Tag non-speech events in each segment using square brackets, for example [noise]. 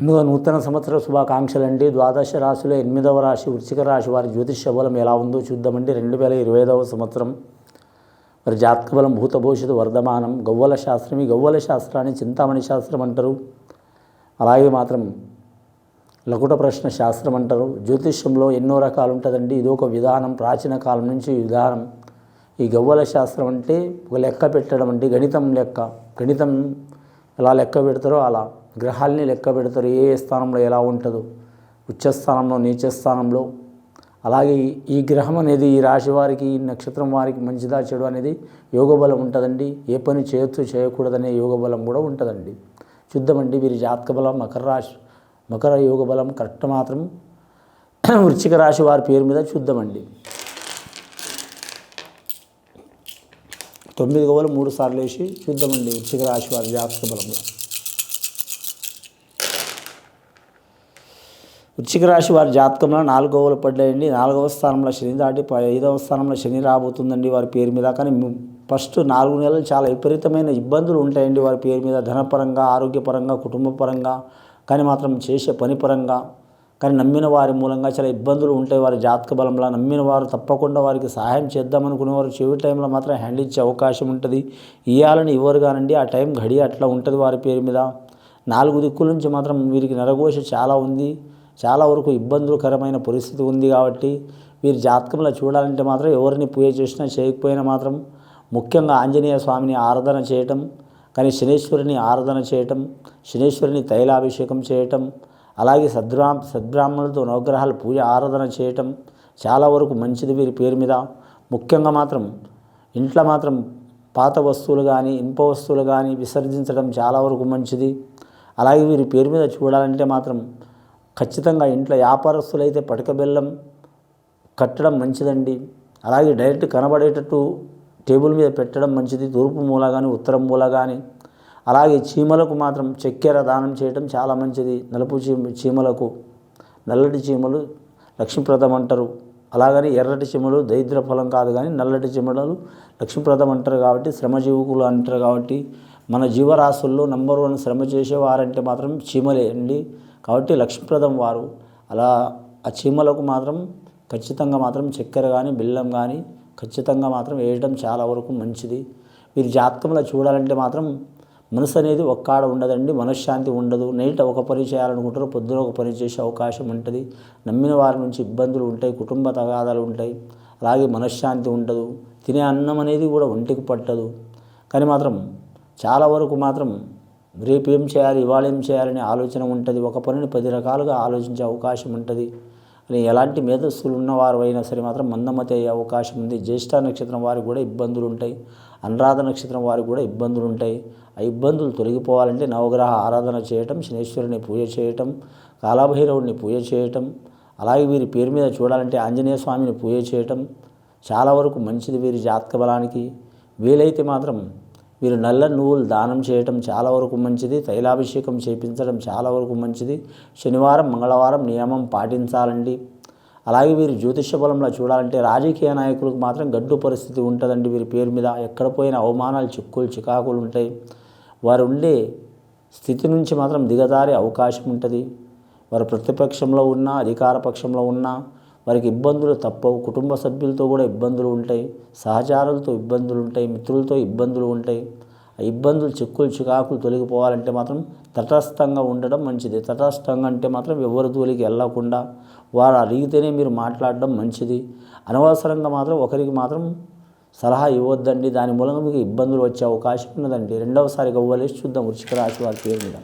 నూతన సంవత్సర శుభాకాంక్షలు అండి. ద్వాదశ రాశిలో ఎనిమిదవ రాశి వృశ్చిక రాశి వారి జ్యోతిష బలం ఎలా ఉందో చూద్దామండి. రెండు వేల ఇరవై ఐదవ సంవత్సరం. మరి జాతక బలం భూత వర్ధమానం గవ్వల శాస్త్రం. ఈ గవ్వల శాస్త్రాన్ని చింతామణి శాస్త్రం అంటారు. అలాగే మాత్రం లకుట ప్రశ్న శాస్త్రం అంటారు. జ్యోతిష్యంలో ఎన్నో రకాలు ఉంటుందండి. ఇది ఒక విధానం. ప్రాచీన కాలం నుంచి ఈ విధానం. ఈ గవ్వల శాస్త్రం అంటే ఒక లెక్క పెట్టడం అంటే గణితం లెక్క. గణితం ఎలా లెక్క పెడతారో అలా. గ్రహాల్ని లెక్క పెడతారు ఏ ఏ స్థానంలో ఎలా ఉంటుందో. ఉచ్చస్థానంలో నీచ స్థానంలో అలాగే ఈ- ఈ గ్రహం అనేది ఈ రాశి వారికి ఈ నక్షత్రం వారికి మంచిదా చెడు అనేది యోగబలం ఉంటుందండి. ఏ పని చేయొచ్చు చేయకూడదనే యోగబలం కూడా ఉంటుందండి. చూద్దామండి వీరి జాతక బలం మకర రాశి మకర యోగ బలం కరెక్ట్ మాత్రం [clears throat] వృశ్చిక రాశి వారి పేరు మీద చూద్దామండి. తొమ్మిది గోవలు మూడు సార్లు వేసి చూద్దామండి వృశ్చిక రాశి వారి జాతక బలంలో. వృశ్చిక రాశి వారి జాతకంలో నాలుగు పడ్డాయండి. నాలుగవ స్థానంలో శని దాటి ఐదవ స్థానంలో శని రాబోతుందండి వారి పేరు మీద. కానీ ఫస్ట్ నాలుగు నెలలు చాలా విపరీతమైన ఇబ్బందులు ఉంటాయండి వారి పేరు మీద. ధనపరంగా ఆరోగ్యపరంగా కుటుంబపరంగా కానీ మాత్రం చేసే పని పరంగా. కానీ నమ్మిన వారి మూలంగా చాలా ఇబ్బందులు ఉంటాయి వారి జాతక బలంలో. నమ్మిన వారు తప్పకుండా వారికి సహాయం చేద్దామనుకునేవారు చెవి టైంలో మాత్రం హ్యాండిల్ ఇచ్చే అవకాశం ఉంటుంది. ఇవ్వాలని ఇవ్వరు కానండి. ఆ టైం గడి అట్లా ఉంటుంది వారి పేరు మీద. నాలుగు దిక్కుల నుంచి మాత్రం వీరికి నరఘోష చాలా ఉంది. చాలా వరకు ఇబ్బందులకరమైన పరిస్థితి ఉంది కాబట్టి వీరి జాతకంలో చూడాలంటే మాత్రం ఎవరిని పూజ చేసినా చేయకపోయినా మాత్రం ముఖ్యంగా ఆంజనేయ స్వామిని ఆరాధన చేయటం కానీ శనేశ్వరిని ఆరాధన చేయటం శనేశ్వరిని తైలాభిషేకం చేయటం అలాగే సద్బ్రా సద్బ్రాహ్మణులతో నవగ్రహాలు పూజ ఆరాధన చేయటం చాలా వరకు మంచిది వీరి పేరు మీద. ముఖ్యంగా మాత్రం ఇంట్లో మాత్రం పాత వస్తువులు కానీ ఇనుప వస్తువులు కానీ విసర్జించడం చాలా వరకు మంచిది. అలాగే వీరి పేరు మీద చూడాలంటే మాత్రం ఖచ్చితంగా ఇంట్లో వ్యాపారస్తులు అయితే పటక బెల్లం కట్టడం మంచిదండి. అలాగే డైరెక్ట్ కనబడేటట్టు టేబుల్ మీద పెట్టడం మంచిది. తూర్పు మూల కానీ ఉత్తరం మూల కానీ అలాగే చీమలకు మాత్రం చక్కెర దానం చేయడం చాలా మంచిది. నలుపు చీమ చీమలకు నల్లటి చీమలు లక్ష్మీప్రదం అంటారు. అలాగని ఎర్రటి చీమలు దరిద్ర ఫలం కాదు కానీ నల్లటి చీమలు లక్ష్మీప్రదం అంటారు కాబట్టి శ్రమజీవుకులు అంటారు కాబట్టి మన జీవరాశుల్లో నంబర్ వన్ శ్రమ చేసేవారంటే మాత్రం చీమలే అండి. కాబట్టి లక్ష్మీప్రదం వారు. అలా ఆ చీమలకు మాత్రం ఖచ్చితంగా మాత్రం చక్కెర కానీ బెల్లం కానీ ఖచ్చితంగా మాత్రం వేయడం చాలా వరకు మంచిది. మీరు జాతకంలో చూడాలంటే మాత్రం మనసు అనేది ఒక్కాడ ఉండదండి మనశ్శాంతి ఉండదు. నైట్ ఒక పని చేయాలనుకుంటారు పొద్దున ఒక పని చేసే అవకాశం ఉంటుంది. నమ్మిన వారి నుంచి ఇబ్బందులు ఉంటాయి కుటుంబ తగాదాలు ఉంటాయి. అలాగే మనశ్శాంతి ఉండదు. తినే అన్నం అనేది కూడా ఒంటికి పట్టదు. కానీ మాత్రం చాలా వరకు మాత్రం రేపు ఏం చేయాలి ఇవాళ ఏం చేయాలనే ఆలోచన ఉంటుంది. ఒక పనిని పది రకాలుగా ఆలోచించే అవకాశం ఉంటుంది. అని ఎలాంటి మేధస్సులు ఉన్నవారు అయినా సరే మాత్రం మందమతి అయ్యే అవకాశం ఉంది. జ్యేష్ఠ నక్షత్రం వారికి కూడా ఇబ్బందులు ఉంటాయి. అనురాధ నక్షత్రం వారికి కూడా ఇబ్బందులు ఉంటాయి. ఆ ఇబ్బందులు తొలగిపోవాలంటే నవగ్రహ ఆరాధన చేయటం శనేశ్వరుని పూజ చేయటం కాలభైరవుడిని పూజ చేయటం అలాగే వీరి పేరు మీద చూడాలంటే ఆంజనేయ స్వామిని పూజ చేయటం చాలా వరకు మంచిది వీరి జాతక బలానికి. వీలైతే మాత్రం వీరు నల్ల నువ్వులు దానం చేయటం చాలా వరకు మంచిది. తైలాభిషేకం చేపించడం చాలా వరకు మంచిది. శనివారం మంగళవారం నియమం పాటించాలండి. అలాగే వీరు జ్యోతిష బలంలో చూడాలంటే రాజకీయ నాయకులకు మాత్రం గడ్డు పరిస్థితి ఉంటుందండి వీరి పేరు మీద. ఎక్కడ పోయిన అవమానాలు చిక్కులు చికాకులు ఉంటాయి. వారు ఉండే స్థితి నుంచి మాత్రం దిగజారే అవకాశం ఉంటుంది. వారు ప్రతిపక్షంలో ఉన్నా అధికార పక్షంలో ఉన్నా వారికి ఇబ్బందులు తప్పవు. కుటుంబ సభ్యులతో కూడా ఇబ్బందులు ఉంటాయి. సహచారులతో ఇబ్బందులు ఉంటాయి. మిత్రులతో ఇబ్బందులు ఉంటాయి. ఆ ఇబ్బందులు చిక్కులు చికాకులు తొలగిపోవాలంటే మాత్రం తటస్థంగా ఉండడం మంచిది. తటస్థంగా అంటే మాత్రం ఎవరి తోలికి వెళ్ళకుండా వారు అడిగితేనే మీరు మాట్లాడడం మంచిది. అనవసరంగా మాత్రం ఒకరికి మాత్రం సలహా ఇవ్వద్దండి. దాని మూలంగా మీకు ఇబ్బందులు వచ్చే అవకాశం ఉన్నదండి. రెండవసారి గవ్వలేసి చూద్దాం. వృషిక రాశి వారి పేరు మీద.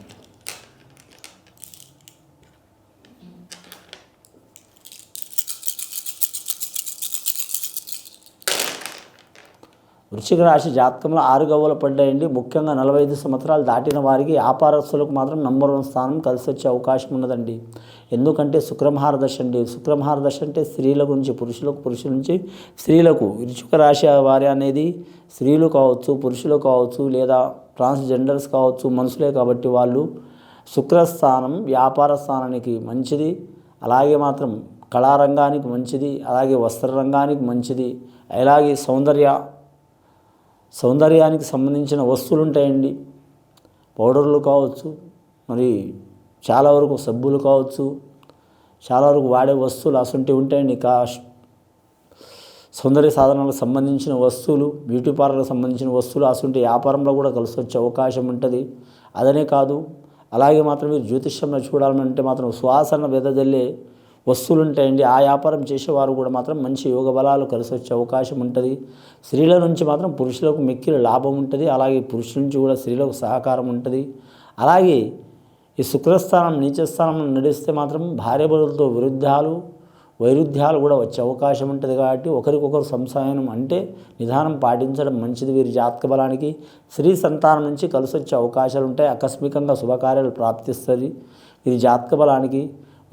వృశ్చిక రాశి జాతకంలో ఆరు గవ్వలు పడ్డాయండి. ముఖ్యంగా నలభై ఐదు సంవత్సరాలు దాటిన వారికి వ్యాపారస్తులకు మాత్రం నంబర్ వన్ స్థానం కలిసి వచ్చే అవకాశం ఉన్నదండి. ఎందుకంటే శుక్రమహార దశ అండి. శుక్రమహార దశ అంటే స్త్రీల గురించి పురుషులకు పురుషుల నుంచి స్త్రీలకు వృశ్చిక రాశి వారి అనేది స్త్రీలు కావచ్చు పురుషులు కావచ్చు లేదా ట్రాన్స్జెండర్స్ కావచ్చు మనుషులే కాబట్టి వాళ్ళు శుక్రస్థానం వ్యాపార స్థానానికి మంచిది. అలాగే మాత్రం కళారంగానికి మంచిది. అలాగే వస్త్ర రంగానికి మంచిది. అలాగే సౌందర్య సౌందర్యానికి సంబంధించిన వస్తువులు ఉంటాయండి పౌడర్లు కావచ్చు మరి చాలా వరకు సబ్బులు కావచ్చు చాలా వరకు వాడే వస్తువులు అసంటి ఉంటాయండి. కా సౌందర్య సాధనాలకు సంబంధించిన వస్తువులు బ్యూటీ పార్లర్కి సంబంధించిన వస్తువులు అసంటి వ్యాపారంలో కూడా కలిసి వచ్చే అవకాశం ఉంటుంది. అదనే కాదు అలాగే మాత్రం మీరు జ్యోతిష్యంలో చూడాలంటే మాత్రం శ్వాసన వెదజల్లే వస్తువులు ఉంటాయండి ఆ వ్యాపారం చేసేవారు కూడా మాత్రం మంచి యోగ బలాలు కలిసి వచ్చే అవకాశం ఉంటుంది. స్త్రీల నుంచి మాత్రం పురుషులకు మిక్కిన లాభం ఉంటుంది. అలాగే పురుషుల నుంచి కూడా స్త్రీలకు సహకారం ఉంటుంది. అలాగే ఈ శుక్రస్థానం నీచస్థానం నడిస్తే మాత్రం భార్యాభర్తలతో విరుద్ధాలు వైరుధ్యాలు కూడా వచ్చే అవకాశం ఉంటుంది కాబట్టి ఒకరికొకరు సంసాయనం అంటే నిదానం పాటించడం మంచిది వీరి జాతక బలానికి. స్త్రీ సంతానం నుంచి కలిసి వచ్చే అవకాశాలు ఉంటాయి ఆకస్మికంగా శుభకార్యాలు ప్రాప్తిస్తుంది. వీరి జాతక బలానికి.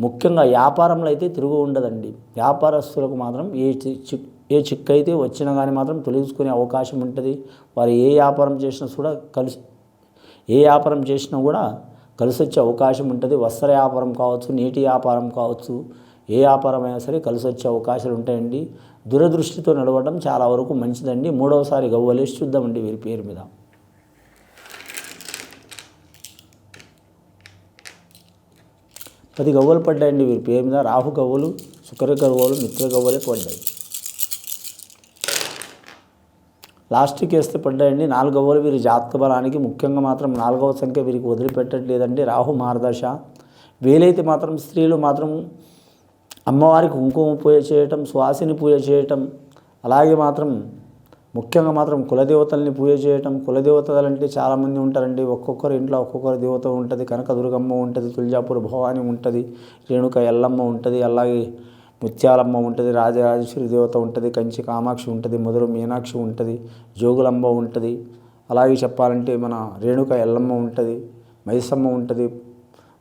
ముఖ్యంగా వ్యాపారంలో అయితే తిరుగు ఉండదండి. వ్యాపారస్తులకు మాత్రం ఏ చి- చిక్ ఏ చిక్కు అయితే వచ్చినా కానీ మాత్రం తొలగించుకునే అవకాశం ఉంటుంది. వారు ఏ వ్యాపారం చేసినా కూడా కలిసి ఏ వ్యాపారం చేసినా కూడా కలిసి వచ్చే అవకాశం ఉంటుంది. వస్త్ర వ్యాపారం కావచ్చు నీటి వ్యాపారం కావచ్చు ఏ వ్యాపారం అయినా సరే కలిసి వచ్చే అవకాశాలు ఉంటాయండి. దురదృష్టితో నడవడం చాలా వరకు మంచిదండి. మూడవసారి గవ్వలేసి చూద్దామండి వీరి పేరు మీద. పది గవ్వలు పడ్డాయండి వీరి పేరు మీద. రాహు గవ్వలు శుక్ర గవ్వలు మిత్ర గవ్వలే పడ్డాయి. లాస్ట్కి వేస్తే పడ్డాయండి. నాలుగు గవ్వలు వీరి జాతక బలానికి ముఖ్యంగా మాత్రం నాలుగవ సంఖ్య వీరికి వదిలిపెట్టట్లేదండి. రాహు మార్దశ. వీలైతే మాత్రం స్త్రీలు మాత్రం అమ్మవారికి కుంకుమ పూజ చేయటం సువాసిని పూజ చేయటం అలాగే మాత్రం ముఖ్యంగా మాత్రం కులదేవతల్ని పూజ చేయటం కులదేవతలు అంటే చాలామంది ఉంటారండి. ఒక్కొక్కరు ఇంట్లో ఒక్కొక్కరు దేవత ఉంటుంది కనకదుర్గమ్మ ఉంటుంది తులజాపూర్ భవాని ఉంటుంది రేణుక ఎల్లమ్మ ఉంటుంది అలాగే ముత్యాలమ్మ ఉంటుంది రాజరాజేశ్వరి దేవత ఉంటుంది కంచి కామాక్షి ఉంటుంది మధుర మీనాక్షి ఉంటుంది జోగులమ్మ ఉంటుంది. అలాగే చెప్పాలంటే మన రేణుక ఎల్లమ్మ ఉంటుంది మైసమ్మ ఉంటుంది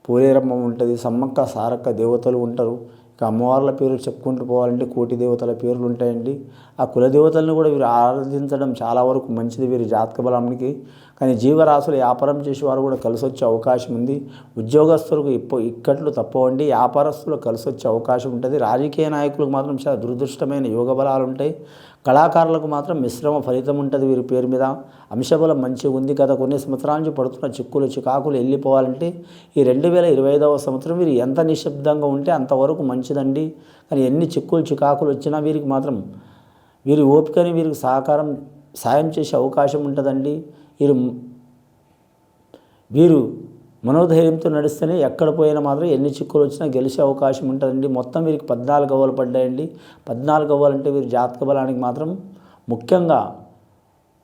పోలేరమ్మ ఉంటుంది సమ్మక్క సారక్క దేవతలు ఉంటారు. అమ్మవార్ల పేరు చెప్పుకుంటూ పోవాలంటే కోటి దేవతల పేర్లు ఉంటాయండి. ఆ కుల దేవతలను కూడా వీరు ఆరాధించడం చాలా వరకు మంచిది వీరి జాతక బలానికి. కానీ జీవరాశులు వ్యాపారం చేసేవారు కూడా కలిసి వచ్చే అవకాశం ఉంది. ఉద్యోగస్తులకు ఇప్ప ఇక్కట్లు తప్పవండి. వ్యాపారస్తులు కలిసి వచ్చే అవకాశం ఉంటుంది. రాజకీయ నాయకులకు మాత్రం చాలా దురదృష్టమైన యోగ బలాలు ఉంటాయి. కళాకారులకు మాత్రం మిశ్రమ ఫలితం ఉంటుంది వీరి పేరు మీద. అంశబలం మంచిగా ఉంది గత కొన్ని సంవత్సరాల నుంచి పడుతున్న చిక్కులు చికాకులు వెళ్ళిపోవాలంటే ఈ రెండు వేల ఇరవై ఐదవ సంవత్సరం వీరు ఎంత నిశ్శబ్దంగా ఉంటే అంతవరకు మంచిదండి. కానీ ఎన్ని చిక్కులు చికాకులు వచ్చినా వీరికి మాత్రం వీరి ఓపికని వీరికి సహకారం సాయం చేసే అవకాశం ఉంటుందండి. వీరు వీరు మనోధైర్యంతో నడిస్తేనే ఎక్కడ పోయినా మాత్రం ఎన్ని చిక్కులు వచ్చినా గెలిచే అవకాశం ఉంటుందండి. మొత్తం వీరికి పద్నాలుగు గవ్వలు పడ్డాయండి. పద్నాలుగు అవ్వాలంటే వీరి జాతక బలానికి మాత్రం ముఖ్యంగా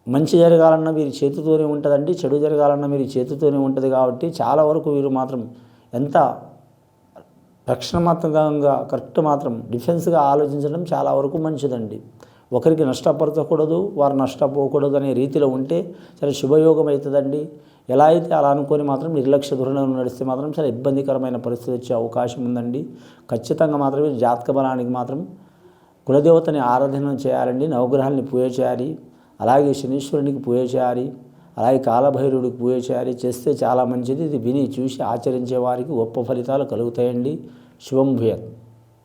మంచి జరగాలన్నా వీరి చేతితోనే ఉంటుందండి. చెడు జరగాలన్నా వీరి చేతితోనే ఉంటుంది కాబట్టి చాలా వరకు వీరు మాత్రం ఎంత రక్షణాత్మకంగా కరెక్ట్ మాత్రం డిఫెన్స్గా ఆలోచించడం చాలా వరకు మంచిదండి. ఒకరికి నష్టపరచకూడదు వారు నష్టపోకూడదు అనే రీతిలో ఉంటే చాలా శుభయోగం అవుతుందండి. ఎలా అయితే అలా అనుకొని మాత్రం నిర్లక్ష్య ధోరణిలో నడిస్తే మాత్రం చాలా ఇబ్బందికరమైన పరిస్థితి వచ్చే అవకాశం ఉందండి. ఖచ్చితంగా మాత్రమే జాతక బలానికి మాత్రం కులదేవతని ఆరాధన చేయాలండి నవగ్రహాలని పూజ చేయాలి అలాగే శనీశ్వరునికి పూజ చేయాలి అలాగే కాలభైరుడికి పూజ చేయాలి చేస్తే చాలా మంచిది. ఇది విని చూసి ఆచరించే వారికి గొప్ప ఫలితాలు కలుగుతాయండి. శుభం భూయత్.